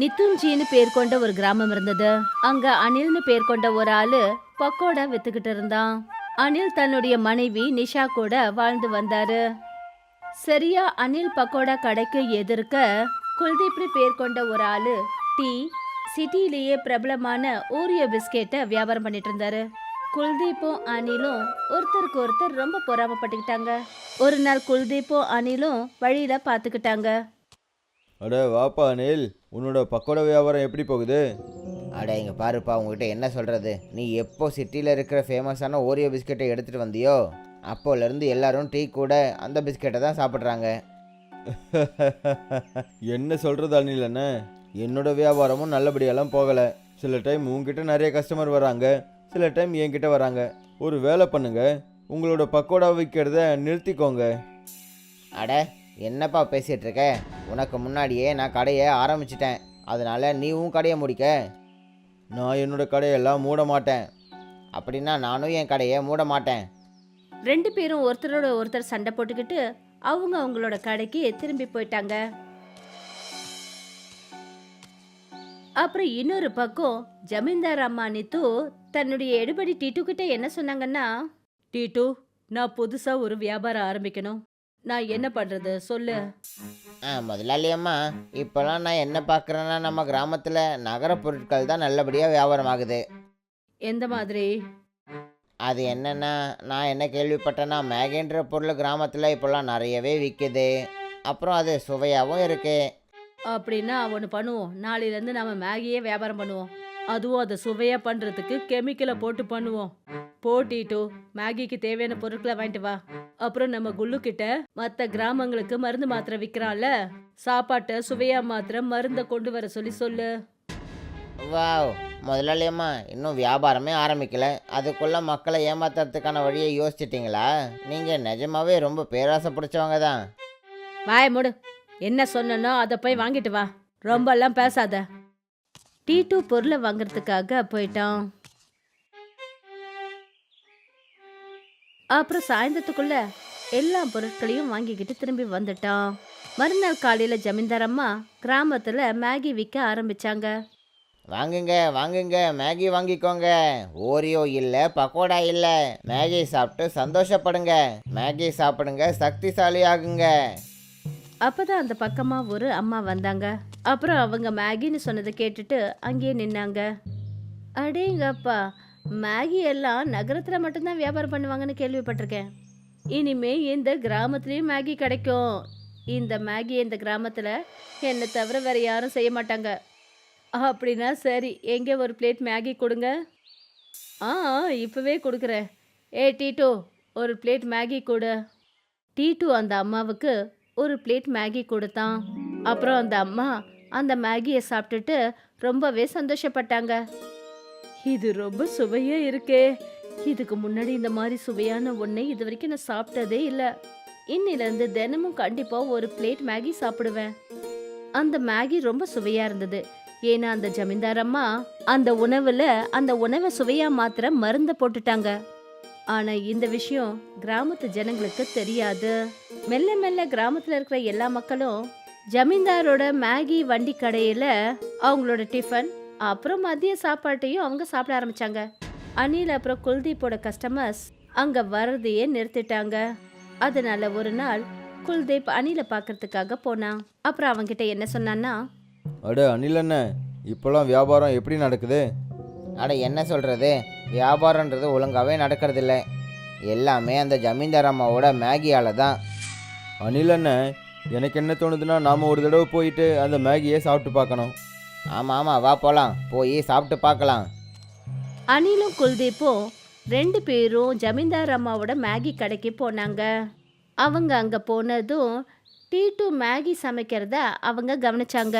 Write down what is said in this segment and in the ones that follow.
நித்துஞ்சின்னு பேர் கொண்ட ஒரு கிராமம் இருந்தது. அங்க அனில்னு பேர் கொண்ட ஒரு ஆளு பக்கோடா வித்துக்கிட்டு இருந்தான். அனில் தன்னுடைய மனைவி நிஷா கூட வாழ்ந்து வந்தாரு. சரியா அனில் பக்கோடா கடைக்கு எதிர்க்க குல்தீப்னு பேர் கொண்ட ஒரு ஆளு டீ சிட்டிலேயே பிரபலமான ஓரியோ பிஸ்கெட்டை வியாபாரம் பண்ணிட்டு இருந்தாரு. குல்தீப்பும் அனிலும் ஒருத்தருக்கு ஒருத்தர் ரொம்ப பொறாமப்பட்டுக்கிட்டாங்க. ஒரு நாள் குல்தீப்பும் அனிலும் வழியில பாத்துக்கிட்டாங்க. அட வாப்பா அனில். உன்னோட பக்கோடா வியாபாரம் எப்படி போகுது? அட இங்க பாருப்பா உங்ககிட்ட என்ன சொல்றது? நீ எப்போ சிட்டியில் இருக்கிற ஃபேமஸான ஓரியோ பிஸ்கெட்டை எடுத்துட்டு வந்தியோ அப்போலேருந்து எல்லாரும் டீ கூட அந்த பிஸ்கெட்டை தான் சாப்பிட்றாங்க. என்ன சொல்கிறது அனில் அண்ணே? என்னோட வியாபாரமும் நல்லபடியெல்லாம் போகலை. சில டைம் உங்ககிட்ட நிறைய கஸ்டமர் வராங்க. சில டைம் என்கிட்ட வராங்க. ஒரு வேலை பண்ணுங்க. உங்களோட பக்கோடா விற்கிறத நிறுத்திக்கோங்க. அட என்னப்பா பேசிட்டு இருக்க உனக்கு முன்னாடியே நான் கடையை ஆரம்பிச்சிட்டேன். அதனால நீ உன் கடையை முடிக்க. நான் என்னோட கடையெல்லாம் மூட மாட்டேன். அப்படின்னா நானும் என் கடையை மூட மாட்டேன். ரெண்டு பேரும் ஒருத்தரோட ஒருத்தர் சண்டை போட்டுக்கிட்டு அவங்க அவங்களோட கடைக்கு திரும்பி போயிட்டாங்க. அப்புறம் இன்னொரு பக்கம் ஜமீன்தார் அம்மா நித்து தன்னுடைய எடுபடி டீட்டு கிட்ட என்ன சொன்னாங்கன்னா டீட்டு நான் புதுசா ஒரு வியாபாரம் ஆரம்பிக்கணும். நான் என்ன பண்றது? சொல்லு. ஆ முதலாளி அம்மா இப்போல்லாம் நான் என்ன பார்க்குறேன்னா நம்ம கிராமத்தில் நகர பொருட்கள் தான் நல்லபடியாக வியாபாரம் ஆகுது எந்த மாதிரி? அது என்னன்னா நான் என்ன கேள்விப்பட்டேன்னா மேகின்ற பொருள் கிராமத்தில் இப்போல்லாம் நிறையவே விற்குது. அப்புறம் அது சுவையாகவும் இருக்கு. அப்படின்னா ஒன்று பண்ணுவோம். நாளையிலேருந்து நம்ம மேகியே வியாபாரம் பண்ணுவோம். அதுவும் அதை சுவையாக பண்ணுறதுக்கு கெமிக்கலை போட்டு பண்ணுவோம். போட்டிட்டு மேகிக்கு தேவையான பொருட்களை வாங்கிட்டு வா. அப்புறம் நம்ம குல்லு கிட்ட மற்ற கிராமங்களுக்கு மருந்து மாத்திரை விற்கிறான்ல சாப்பாட்டை சுவையா மாத்திரை மருந்தை கொண்டு வர சொல்லி சொல்லு. வாவ் முதலாளி அம்மா இன்னும் வியாபாரமே ஆரம்பிக்கல. அதுக்குள்ள மக்களை ஏமாத்துறதுக்கான வழியை யோசிச்சிட்டிங்களா? நீங்கள் நிஜமாவே ரொம்ப பேராசை பிடிச்சவங்க தான். வாய மூடு. என்ன சொன்னனோ அதை போய் வாங்கிட்டு வா. ரொம்பலாம் பேசாத. டீ டூ பொருளை வாங்குறதுக்காக போயிட்டான். அப்புறம் சாயந்தரத்துக்குள்ள எல்லா பொருட்களையும் வாங்கிக்கிட்டு திரும்பி வந்துட்டான். மறுநாள் காலையில ஜமீன்தார் அம்மா கிராமத்துல மேகி விற்க ஆரம்பிச்சாங்க. வாங்குங்க வாங்குங்க மேகி வாங்கிக்கோங்க. ஓரியோ இல்லை பக்கோடா இல்லை. மேகி சாப்பிட்டு சந்தோஷப்படுங்க. மேகி சாப்பிடுங்க சக்திசாலி ஆகுங்க அப்பதான் அந்த பக்கமா ஒரு அம்மா வந்தாங்க. அப்புறம் அவங்க மேகின்னு சொன்னதை கேட்டுட்டு அங்கேயே நின்னாங்க. அடேங்கப்பா மேகி எல்லாம் நகரத்தில் மட்டும்தான் வியாபாரம் பண்ணுவாங்கன்னு கேள்விப்பட்டிருக்கேன். இனிமே இந்த கிராமத்துலேயும் மேகி கிடைக்கும். இந்த மேகி இந்த கிராமத்தில் என்னை தவிர வேற யாரும் செய்ய மாட்டாங்க. அப்படின்னா சரி எங்கே ஒரு பிளேட் மேகி கொடுங்க. ஆ இப்போவே கொடுக்குறேன். ஏ டீட்டோ ஒரு பிளேட் மேகி கொடு. டீட்டு அந்த அம்மாவுக்கு ஒரு பிளேட் மேகி கொடுத்தான். அப்புறம் அந்த அம்மா அந்த மேகியை சாப்பிட்டுட்டு ரொம்பவே சந்தோஷப்பட்டாங்க. இது ரொம்ப சுவையா இருக்கே. இதுக்கு முன்னாடி இந்த மாதிரி சுவையான ஒன்றை இது வரைக்கும் நான் சாப்பிட்டதே இல்லை. இன்னிலேருந்து தினமும் கண்டிப்பா ஒரு பிளேட் மேகி சாப்பிடுவேன். அந்த மேகி ரொம்ப சுவையா இருந்தது. ஏன்னா அந்த ஜமீன்தார் அம்மா அந்த உணவுல அந்த உணவை சுவையா மாத்திர மருந்த போட்டுட்டாங்க. ஆனா இந்த விஷயம் கிராமத்து ஜனங்களுக்கு தெரியாது. மெல்ல மெல்ல கிராமத்துல இருக்கிற எல்லா மக்களும் ஜமீன்தாரோட மேகி வண்டி கடையில அவங்களோட டிஃபன் அப்புறம் மதிய சாப்பாட்டையும் அவங்க சாப்பிட ஆரம்பிச்சாங்க. அனில் அப்புறம் குல்தீப்போட கஸ்டமர்ஸ் அங்க வர்றதையே நிறுத்திட்டாங்க. அதனால ஒரு நாள் குல்தீப் அனிலை பார்க்கறதுக்காக போனான். அப்புறம் அவன்கிட்ட என்ன சொன்னான்னா அட அனில் அண்ணே இப்போல்லாம் வியாபாரம் எப்படி நடக்குது? அட என்ன சொல்கிறது வியாபாரன்றது ஒழுங்காகவே நடக்கிறதில்ல. எல்லாமே அந்த ஜமீன்தார் அம்மாவோட மேகியால் தான். அனில் அண்ணே எனக்கு என்ன தோணுதுன்னா நாம் ஒரு தடவை போயிட்டு அந்த மேகியை சாப்பிட்டு பார்க்கணும். ஆமாம் ஆமாம் வா போகலாம் போய் சாப்பிட்டு பார்க்கலாம். அனிலும் குல்தீப்பும் ரெண்டு பேரும் ஜமீன்தார் அம்மாவோட மேகி கடைக்கு போனாங்க. அவங்க அங்கே போனதும் டீ டூ மேகி சமைக்கிறத அவங்க கவனிச்சாங்க.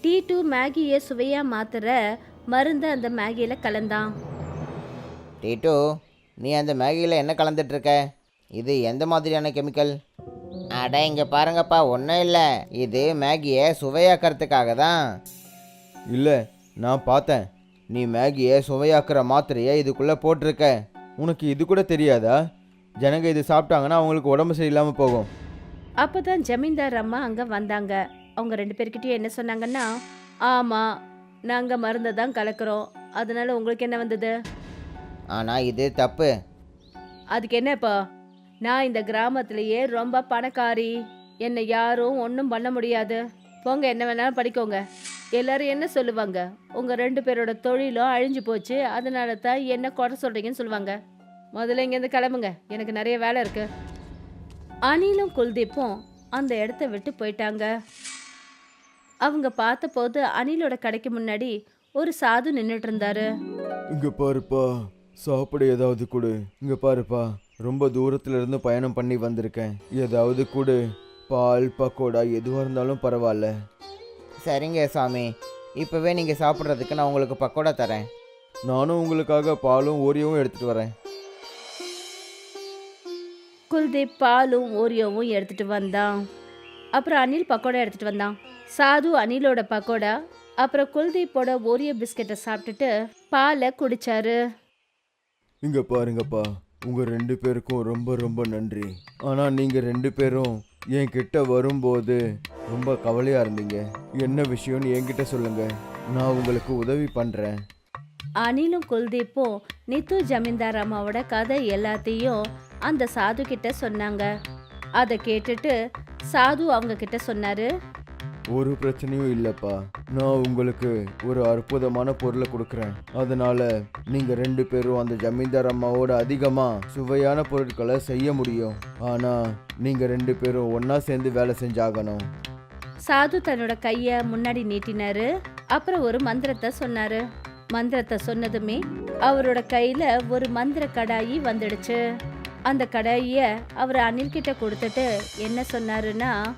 டீ டூ மேகியை சுவையாக மாத்துற மருந்து அந்த மேகியில் கலந்தான். டீட்டு நீ அந்த மேகியில் என்ன கலந்துட்டு இருக்க? இது எந்த மாதிரியான கெமிக்கல்? அட இங்கே பாருங்கப்பா ஒன்றும் இல்லை. இது மேகியை சுவையாக்கிறதுக்காக தான் இல்லை நான் பார்த்தேன். நீ மேகியை சுவையாக்குற மாத்திரையை இதுக்குள்ளே போட்டிருக்க. உனக்கு இது கூட தெரியாதா? ஜனங்க இது சாப்பிட்டாங்கன்னா அவங்களுக்கு உடம்பு சரியில்லாமல் போகும். அப்பதான் ஜமீன்தார் அம்மா அங்கே வந்தாங்க. அவங்க ரெண்டு பேர்கிட்டயும் என்ன சொன்னாங்கன்னா ஆமா நாங்க மருந்தை தான் கலக்குறோம். அதனால உங்களுக்கு என்ன வந்தது? ஆனால் இது தப்பு. அதுக்கு என்ன இப்போ? நான் இந்த கிராமத்திலேயே ரொம்ப பணக்காரி. என்னை யாரும் ஒன்றும் பண்ண முடியாது. போங்க என்ன வேணாலும் படிக்கோங்க. எல்லாரும் என்ன சொல்லுவாங்க? உங்கள் ரெண்டு பேரோட தொழிலும் அழிஞ்சு போச்சு. அதனால தான் என்ன குறை சொல்கிறீங்கன்னு சொல்லுவாங்க. முதல்ல இங்கேருந்து கிளம்புங்க. எனக்கு நிறைய வேலை இருக்கு. அனிலும் குல்தீப்பும் அந்த இடத்த விட்டு போயிட்டாங்க. அவங்க பார்த்தபோது அனிலோட கடைக்கு முன்னாடி ஒரு சாது நின்றுட்டு இருந்தாரு. இங்க பாருப்பா சாப்பிட ஏதாவது கொடு. இங்க பாருப்பா. ரொம்ப தூரத்துல இருந்து பயணம் பண்ணி வந்திருக்கேன். ஏதாவது கொடு. பால் பக்கோடா எதுவாக இருந்தாலும் பரவாயில்ல. சரிங்க சாமி. இப்போவே நீங்கள் சாப்பிட்றதுக்கு நான் உங்களுக்கு பக்கோடா தரேன். நானும் உங்களுக்காக பாலும் ஓரியாவும் எடுத்துட்டு வரேன். குல்தீப் பாலும் ஓரியோவும் எடுத்துட்டு வந்தான் அப்புறம் அனில் பக்கோடா எடுத்துட்டு வந்தான் சாது அனிலோட பக்கோடா. அப்புறம் குல்தீப்போட ஓரியோ பிஸ்கெட்டை சாப்பிட்டுட்டு பாலை குடிச்சாரு. இங்க பாருங்கப்பா. உங்கள் ரெண்டு பேருக்கும் ரொம்ப ரொம்ப நன்றி. ஆனால் நீங்கள் ரெண்டு பேரும் என் கிட்ட வரும்போது ரொம்ப கவலையாக இருந்தீங்க. என்ன விஷயம்னு என்கிட்ட சொல்லுங்க. நான் உங்களுக்கு உதவி பண்ணுறேன் அனிலும் குல்தீப்பும் நித்து ஜமீன்தார் அம்மாவோட கதை எல்லாத்தையும் அந்த சாது கிட்ட சொன்னாங்க. அதை கேட்டுட்டு சாது அவங்க கிட்ட சொன்னாரு. ஒரு பிரச்சனையும் இல்லைப்பா. நான் உங்களுக்கு ஒரு அற்புதமான பொருளை கொடுக்குறேன். அதனால நீங்க ரெண்டு பேரும் அந்த ஜமீன்தார் அம்மாவோட அதிகமா சுவையான பொருட்களை செய்ய முடியும். ஆனா நீங்க ரெண்டு பேரும் ஒன்றா சேர்ந்து வேலை செஞ்சாகணும். சாது தன்னோட கைய முன்னாடி நீட்டினாரு. அப்புறம் ஒரு மந்திரத்தை சொன்னாரு. மந்திரத்தை சொன்னதுமே அவரோட கையில ஒரு மந்திர கடாயி வந்துடுச்சு. அந்த கடாயிய அவர் அனில் கிட்ட கொடுத்துட்டு என்ன சொன்னாருன்னா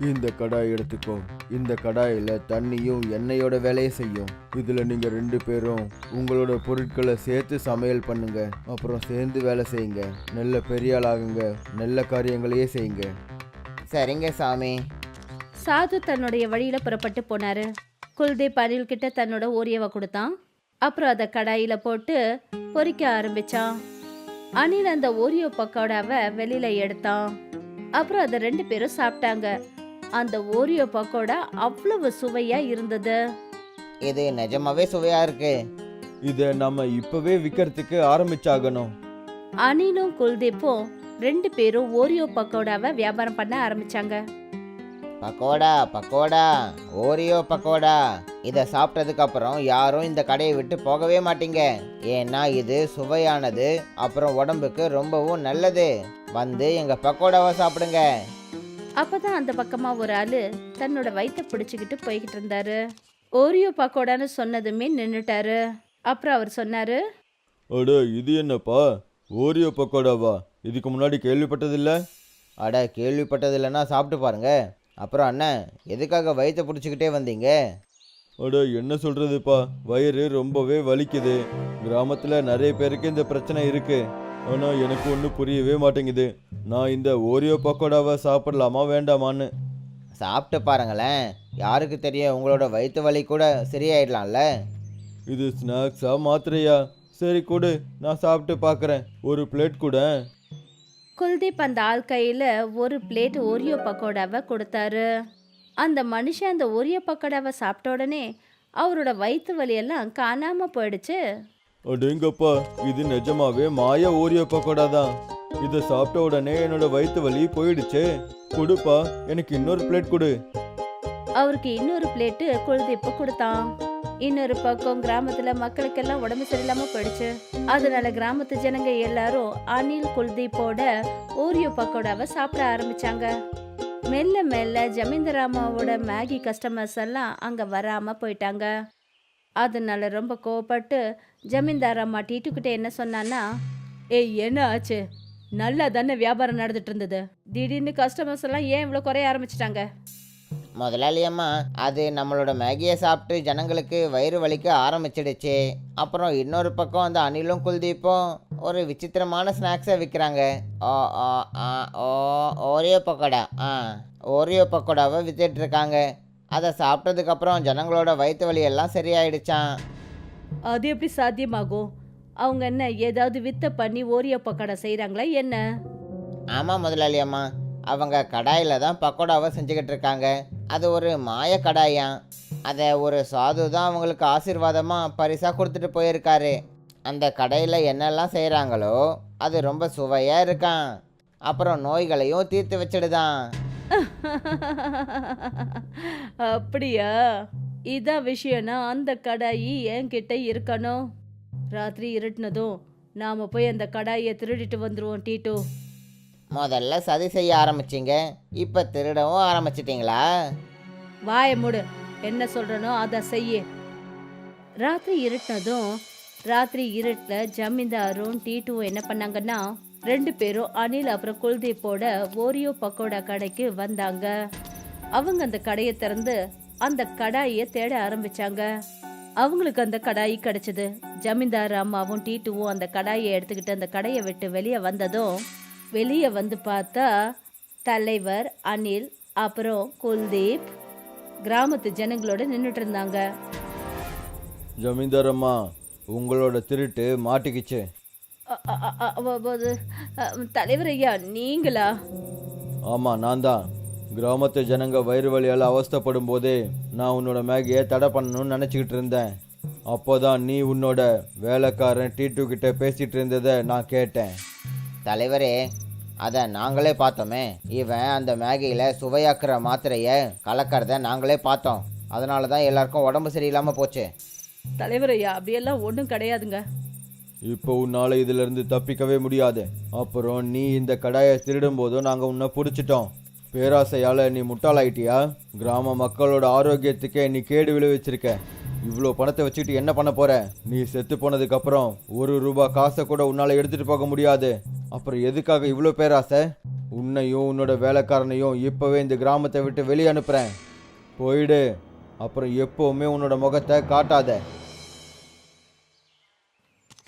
இந்த கடாய் எடுத்துக்கோ. இந்த கடாயில தண்ணியும் எண்ணெயோட வேலையை செய்யும். இதுல நீங்க ரெண்டு பேரும் உங்களோட பொருட்களை சேர்த்து சமையல் பண்ணுங்க. அப்புறம் சேர்ந்து வேலை செய்யுங்க. நல்ல பெரிய ஆளாகுங்க நல்ல காரியங்களையே செய்யுங்க. சரிங்க சாமி. சாது தன்னுடைய வழியில புறப்பட்டு போனாரு. குல்தீப் அனில் கிட்ட தன்னோட ஓரியவை கொடுத்தான். அப்புறம் அதை கடாயில போட்டு பொரிக்க ஆரம்பிச்சான். அனில் அந்த ஓரியோ பக்கோடாவை வெளியில எடுத்தான். அப்புறம் அதை ரெண்டு பேரும் சாப்பிட்டாங்க. அந்த ஓரியோ பக்கோடா அவ்வளவு சுவையா இருந்தது. இது நிஜமாவே சுவையாக இருக்கு. இதை நம்ம இப்பவே விற்கிறதுக்கு ஆரம்பிச்சாகணும். அனிலும் குல்தீப்பும் ரெண்டு பேரும் ஓரியோ பக்கோடாவை வியாபாரம் பண்ண ஆரம்பிச்சாங்க. பக்கோடா பக்கோடா ஓரியோ பக்கோடா. இதை சாப்பிட்டதுக்கு அப்புறம் யாரும் இந்த கடையை விட்டு போகவே மாட்டீங்க. ஏன்னா இது சுவையானது அப்புறம் உடம்புக்கு ரொம்பவும் நல்லது. வந்து எங்க பக்கோடாவை சாப்பிடுங்க. அப்பதான் அந்த பக்கமா ஒரு ஆளு தன்னோட வயித்தை பிடிச்சுக்கிட்டு போய்கிட்டு இருந்தாரு. ஓரியோ பக்கோடான்னு சொன்னதுமே நின்னுட்டாரு. அப்புறம் அவர் சொன்னாரு அட இது என்னப்பா? ஓரியோ பக்கோடாவா? இதுக்கு முன்னாடி கேள்விப்பட்டதில்ல? அட கேள்விப்பட்டது இல்லைன்னா சாப்பிட்டு பாருங்க. அப்புறம் அண்ணன் எதுக்காக வயிற்றை பிடிச்சிக்கிட்டே வந்தீங்க? அட என்ன சொல்றதுப்பா? வயிறு ரொம்பவே வலிக்குது. கிராமத்துல நிறைய பேருக்கு இந்த பிரச்சனை இருக்கு. ஆனா எனக்கு ஒன்றும் புரியவே மாட்டேங்குது. நான் இந்த ஓரியோ பக்கோடாவை சாப்பிடலாமா வேண்டாமான்னு. சாப்பிட்டு பாருங்களேன். யாருக்கு தெரியும் உங்களோட வயிற்று வலி கூட சரியாயிடலாம்ல. இது ஸ்நாக்ஸா மாத்திரையா? சரி கொடு நான் சாப்பிட்டு பார்க்குறேன் ஒரு பிளேட் கூட. குல்தீப் அந்த ஆள் கையில ஒரு பிளேட் ஓரியோ பக்கோடாவை கொடுத்தாரு. அந்த மனுஷன் அந்த ஓரியோ பக்கோடாவை சாப்பிட்ட உடனே அவரோட வயிற்று வலியெல்லாம் காணாம போயிடுச்சு. அடேங்கப்பா இது நிஜமாவே மாய ஓரியோ பக்கோடா தான். இதை சாப்பிட்ட உடனே என்னோட வயிற்று வலி போயிடுச்சே. கொடுப்பா எனக்கு இன்னொரு பிளேட் கொடு. அவருக்கு இன்னொரு பிளேட்டு குல்தீப்பு கொடுத்தான்? இன்னொரு பக்கம் கிராமத்துல மக்களுக்கெல்லாம் உடம்பு சரியில்லாம போயிடுச்சு. அதனால கிராமத்து ஜனங்க எல்லாரும் அனில் குல்தீப்போட ஓரியோ பக்கோடாவை சாப்பிட ஆரம்பிச்சாங்க. மெல்ல மெல்ல ஜமீந்தராமாவோட மேகி கஸ்டமர்ஸ் எல்லாம் அங்க வராம போயிட்டாங்க. அதனால் ரொம்ப கோவப்பட்டு ஜமீன்தார் அம்மா டீட்டுக்கிட்ட என்ன சொன்னான்னா ஏய் என்ன ஆச்சு? நல்லா தானே வியாபாரம் நடந்துட்டு இருந்தது. திடீர்னு கஸ்டமர்ஸ் எல்லாம் ஏன் இவ்வளோ குறைய ஆரம்பிச்சிட்டாங்க? முதலாளி அம்மா அது நம்மளோட மேகியை சாப்பிட்டு ஜனங்களுக்கு வயிறு வலிக்க ஆரம்பிச்சிடுச்சு. அப்புறம் இன்னொரு பக்கம் அந்த அணிலும் குல்தீப்பும் ஒரு விசித்திரமான ஸ்நாக்ஸை விற்கிறாங்க ஓ ஓ ஆ ஓ ஓரியோ பக்கோடா ஆ ஓரியோ பக்கோடாவை வித்துட்டு இருக்காங்க. அதை சாப்பிட்டதுக்கப்புறம் ஜனங்களோட வயிற்று வலி எல்லாம் சரியாயிடுச்சான் அது எப்படி சாத்தியமாகும்? அவங்க என்ன ஏதாவது வித்த பண்ணி ஓரியோ பக்கோடா செய்கிறாங்களா என்ன? ஆமாம் முதலாளி அம்மா அவங்க கடாயில் தான் பக்கோடாவை செஞ்சுக்கிட்டு இருக்காங்க. அது ஒரு மாய கடாயாம். அதை ஒரு சாது தான் அவங்களுக்கு ஆசீர்வாதமாக பரிசாக கொடுத்துட்டு போயிருக்காரு. அந்த கடையில் என்னெல்லாம் செய்கிறாங்களோ அது ரொம்ப சுவையாக இருக்கான் அப்புறம் நோய்களையும் தீர்த்து வச்சிடுதான் அப்படியா? இதான் விஷயம்னா அந்த கடாயி என்கிட்ட இருக்கணும் ராத்திரி இருட்டுனதும் நாம போய் அந்த கடாயை திருடிட்டு வந்துருவோம் டீட்டு. முதல்ல சதி செய்ய ஆரம்பிச்சிங்க. இப்போ திருடவும் ஆரம்பிச்சிட்டிங்களா? வாயை மூடு. என்ன சொல்றனோ அதை செய்ய. ராத்திரி இருட்டினதும் ராத்திரி இருட்டில் ஜமீன்தாரும் டீட்டுவும் என்ன பண்ணாங்கன்னா ரெண்டு பேரும் அனில் அப்புறம் குல்தீப்போட ஓரியோ பக்கோடா கடைக்கு வந்தாங்க. அவங்க அந்த கடையை திறந்து அந்த கடாயை தேட ஆரம்பிச்சாங்க. அவங்களுக்கு அந்த கடாய் கிடைச்சது. ஜமீன்தார் அம்மாவும் டீட்டுவும் அந்த கடாயை எடுத்துக்கிட்டு அந்த கடையை விட்டு வெளியே வந்ததும் வெளியே வந்து பார்த்தா தலைவர் அனில் அப்புறம் குல்தீப் கிராமத்து ஜனங்களோட நின்றுட்டு இருந்தாங்க. ஜமீன்தார் அம்மா உங்களோட திருட்டு மாட்டிக்கிச்சு. தலைவர் ஐயா நீங்களா ஆமாம் நான் தான் கிராமத்து ஜனங்க வயிறு வழியால் அவஸ்தப்படும் போதே நான் உன்னோட மேகியை தடை பண்ணணும்னு நினச்சிக்கிட்டு இருந்தேன் அப்போதான் நீ உன்னோட வேலைக்காரன் டீட்டு கிட்ட பேசிட்டு இருந்ததை நான் கேட்டேன் தலைவரே அதை நாங்களே பார்த்தோமே இவன் அந்த மேகியில் சுவையாக்குற மாத்திரையை கலக்கிறத நாங்களே பார்த்தோம் அதனால தான் எல்லாருக்கும் உடம்பு சரியில்லாமல் போச்சு தலைவர் ஐயா அப்படியெல்லாம் ஒன்றும் கிடையாதுங்க இப்போ உன்னால் இதிலிருந்து தப்பிக்கவே முடியாது. அப்புறம் நீ இந்த கடாயை திருடும் போதும் நாங்கள் உன்னை பிடிச்சிட்டோம். பேராசையால் நீ முட்டாளாயிட்டியா? கிராம மக்களோட ஆரோக்கியத்துக்கே நீ கேடு விளைவிச்சிருக்க. இவ்வளோ பணத்தை வச்சுக்கிட்டு என்ன பண்ண போற? நீ செத்து போனதுக்கப்புறம் ஒரு ரூபாய் காசை கூட உன்னால் எடுத்துகிட்டு போக முடியாது. அப்புறம் எதுக்காக இவ்வளோ பேராசை? உன்னையும் உன்னோட வேலைக்காரனையும் இப்போவே இந்த கிராமத்தை விட்டு வெளியே அனுப்புகிறேன் போயிடு. அப்புறம் எப்போவுமே உன்னோட முகத்தை காட்டாத.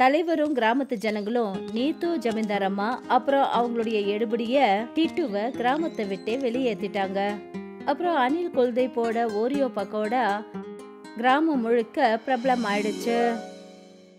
தலைவரும் கிராமத்து ஜனங்களும் நீத்து ஜமீன்தார் அம்மா அப்புறம் அவங்களுடைய எடுபடிய டிட்டுவை கிராமத்தை விட்டு வெளியேத்திட்டாங்க. அப்புறம் அனில் குல்தீப்போட ஓரியோ பக்கோடா கிராமம் முழுக்க பிரபலம் ஆயிடுச்சு